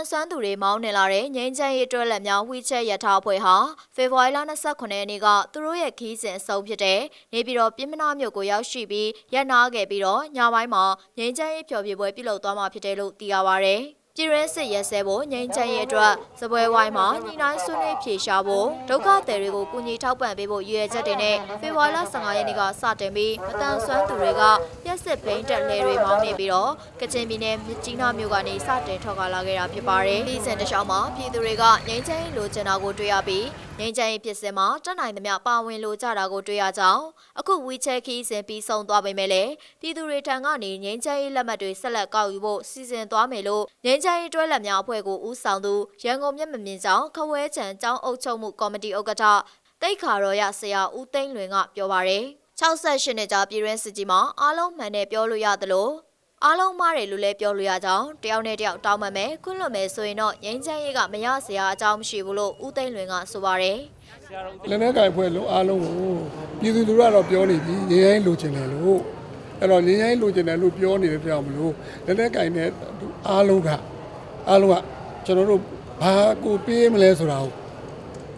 န်ဆွမ်းသူတွေမောင်းနေလာတဲ့ငိမ့်ချမ်းရေးအတွက်လက်များဝီချက်ရထားအဖွဲ့ဟာဖေဖော်ဝါရီလ29ရက်နေ့ကသူတို့ရဲ့ခီးစဉ်အဆုံးဖြစ်တဲ့နေပြည်တော်ပြည်မနာမြို့ကိုရောက်ရှိပြီးရပ်နာခဲ့ပြီးတော့ညပိုင်းမှာငိမ့်ချမ်းရေးဖျော်ဖြေပွဲပြုလုပ်သွားမှာဖြစ်တယ်လို့သိရပါဗျ။ ပြည်ရဲစစ်ရဲစဲဖို့ငိမ့်ချမ်းရဲ့အတွက်စပွဲဝိုင်းမှာညီနိုင်ဆွေးနွေးဖြေရှားဖို့ဒုက္ခသည်တွေကိုကူညီထောက်ပံ့ပေးဖို့ရည်ရွယ်ချက်တွေနဲ့ဖေဖော်ဝါရီလ15ရက်နေ့ကစတင်ပြီးမတန်ဆွမ်းသူတွေကရက်စစ်ဘိန်းတက်လဲတွေမောင်းနေပြီးတော့ကချင်ပြည်နယ်မြစ်ကြီးနားမြို့ကနေစတင်ထွက်ခွာလာခဲ့တာဖြစ်ပါတယ်။ဒီစဉ်တစ်လျှောက်မှာပြည်သူတွေကငိမ့်ချမ်းရေးလိုချင်တာကိုတွေ့ရပြီး ငိမ့်ချမ်းရေးဖြစ်စဉ်မှာတက်နိုင်သမျှပါဝင်လိုကြတာကိုတွေ့ရကြောင်းအခုဝီချက်ခီးစဉ်ပြီးဆုံးသွားပေမဲ့လည်းပြည်သူတွေထံကနေငိမ့်ချမ်းရေးလက်မှတ်တွေဆက်လက်ကောက်ယူဖို့စီစဉ်သွားမယ်လို့ငိမ့်ချမ်းရေးတွဲလက်များအဖွဲ့ကိုဦးဆောင်သူရန်ကုန်မြက်မမြင်ကြောင်းခဝဲချံကျောင်းအုပ်ချုပ်မှုကော်မတီဥက္ကဋ္ဌတိတ်ခါရောရဆရာဦးသိန်းလွင်ကပြောပါရယ်68နှစ်ကြာပြည်ရင်းစစ်ကြီးမှာအားလုံးမှန်တယ်ပြောလို့ရသလို အားလုံးမားတယ်လို့လည်းပြောလို့ရကြောင်းတယောက်နဲ့တယောက်တောင်းပန်မယ်ခွင့်လွှတ်မယ်ဆိုရင်တော့ငင်းချမ်းရေးကမရစရာအကြောင်းမရှိဘူးလို့ဦးသိန်းလွင်ကဆိုပါရယ်လက်နက်ကင်ဖွဲ့လုံးအားလုံးကိုပြည်သူလူထုကတော့ပြောနေပြီငြိမ်းချမ်းလိုချင်တယ်လို့အဲ့တော့ငြိမ်းချမ်းလိုချင်တယ်လို့ပြောနေတဲ့ပြောင်မလို့လက်နက်ကင်တဲ့အားလုံးကအားလုံးကကျွန်တော်တို့ဘာကိုပေးမလဲဆိုတာကို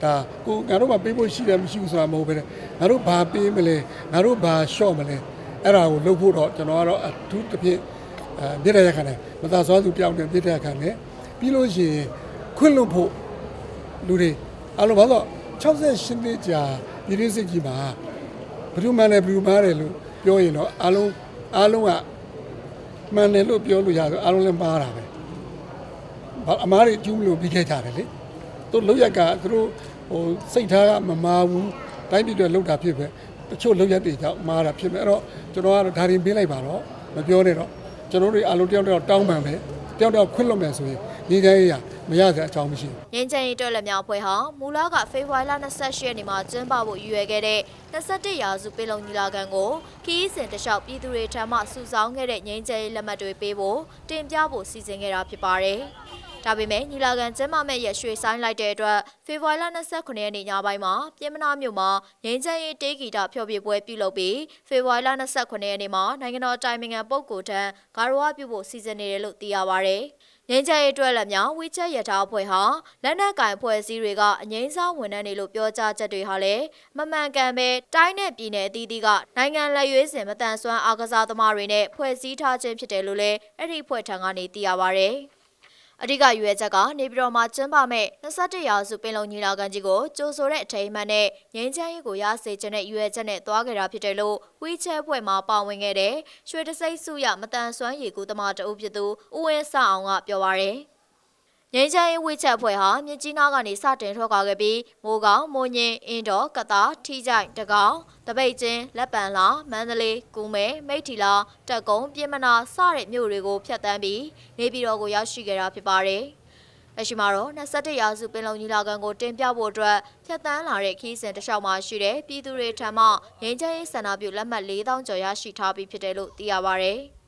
ဒါကိုငါတို့ကပေးဖို့ရှိတယ်မရှိဘူးဆိုတာမဟုတ်ပဲနဲ့ငါတို့ဘာပေးမလဲငါတို့ဘာလျှော့မလဲ အဲ့ဒါကိုလုပ်ဖို့တော့ကျွန်တော်ကတော့အထူးတစ်ဖြင့်အဲပြည်တဲ့ခါနဲ့မသာစွာသူပြောင်းတယ်ပြည်တဲ့ခါနဲ့ပြီးလို့ရှိရင်ခွင့်လွတ်ဖို့လူတွေအလုံးပါတော့68နှစ်ကြာပြည်ရင်းစစ်ကြီးမှာဘယ်သူမှလည်းဘယ်သူမှလည်းလို့ပြောရင်တော့အလုံးအလုံးကမှန်တယ်လို့ပြောလို့ရတယ်အလုံးလည်းမှားတာပဲဘာအမားတွေကျူးမလို့ပြီးခဲ့ကြတယ်လေသူလောက်ရက်ကသူတို့ဟိုစိတ်ထားကမမာဘူးတိုင်းပြည်တွေလောက်တာဖြစ်ပဲ တချို့လောက်ရက်တွေကြောင့်မားတာဖြစ်မယ်အဲ့တော့ကျွန်တော်ကတော့ဒါရင်ပေးလိုက်ပါတော့မပြောနဲ့တော့ကျွန်တော်တို့အလုံးတယောက်တယောက်တောင်းပန်ပဲတယောက်တယောက်ခွင့်လွတ်မယ်ဆိုရင်ညီတိုင်းရမရစရာအကြောင်းမရှိဘူးငင်းချင်ရေးတွက်လက်များအဖွဲ့ဟာမူလကဖေဖော်ဝါရီလ28ရက်နေ့မှာကျင်းပဖို့ရည်ရွယ်ခဲ့တဲ့21ရာစုပြည်လုံးညီလာခံကိုခီးစဉ်တလျှောက်ပြည်သူတွေထံမှစုဆောင်းခဲ့တဲ့ငင်းချင်ရေးလက်မှတ်တွေပေးဖို့တင်ပြဖို့စီစဉ်ခဲ့တာဖြစ်ပါတယ်။ ဒါပေမဲ့ညီလာခံကျင်းပမဲ့ရက်ရွှေဆိုင်လိုက်တဲ့အတွက်ဖေဖော်ဝါရီလ29ရက်နေ့ညပိုင်းမှာပြည်မနာမြို့မှာငင်းချင်ရေးတေးဂီတဖျော်ဖြေပွဲပြုလုပ်ပြီးဖေဖော်ဝါရီလ29ရက်နေ့မှာနိုင်ငံတော်တိုင်ပင်ခံပုဂ္ဂိုလ်ထံဂါရဝပြုဖို့စီစဉ်နေတယ်လို့သိရပါဗျ။ငင်းချဲရေးအတွက်လက်များဝီချက်ရထားအဖွဲ့ဟာလက်နက်ကင်ဖွဲ့စည်းတွေကအငိမ့်စားဝန်ထမ်းတွေလို့ပြောကြားချက်တွေဟာလည်းမမှန်ကန်ပဲတိုင်းနဲ့ပြည်နယ်အသီးသီးကနိုင်ငံလက်ရွေးစင်မတန်ဆွမ်းအားကစားသမားတွေနဲ့ဖွဲ့စည်းထားခြင်းဖြစ်တယ်လို့လည်းအဲ့ဒီအဖွဲ့ထံကနေသိရပါဗျ။ အဓိကရွေးချက်ကနေပြည်တော်မှာကျင်းပမဲ့21ရာစုပင်လုံညီလာခံကြီးကိုကြိုဆိုတဲ့အထိမ်းအမှတ်နဲ့ငင်းချမ်းရေးကိုရစေခြင်းနဲ့ရွေးချက်နဲ့သွားခဲ့တာဖြစ်တယ်လို့ဝီချက်ဖွဲ့မှာပါဝင်ခဲ့တဲ့ရွှေတစိမ့်စုရမတန်ဆွမ်းရည်ကူသမားတအုပ်ဖြစ်သူဦးဝင်းစအောင်ကပြောပါရယ် ငင်းချမ်းရေးဝိချက်ဖွဲ့ဟာမြစ်ကြီးနားကနေစတင်ထွက်ခွာခဲ့ပြီးမိုးကောင်မိုးညင်းအင်းတော်ကတာထီကြိုင်တကောင်တပိတ်ချင်းလက်ပံလာမန္တလေးကူမဲမိထီလာတက်ကုန်းပြင်မနာစတဲ့မြို့တွေကိုဖျက်ဆီးပြီးနေပြည်တော်ကိုရောက်ရှိခဲ့တာဖြစ်ပါတယ်။လက်ရှိမှာတော့21ရာစုပင်လုံညီလာခံကိုတင်ပြဖို့အတွက်ဖျက်ဆီးလာတဲ့ခီးစဉ်တစ်လျှောက်မှာရှိတဲ့ပြည်သူတွေထံမှငင်းချမ်းရေးဆန္ဒပြုလက်မှတ်4000ကျော်ရရှိထားပြီးဖြစ်တယ်လို့သိရပါဗျ။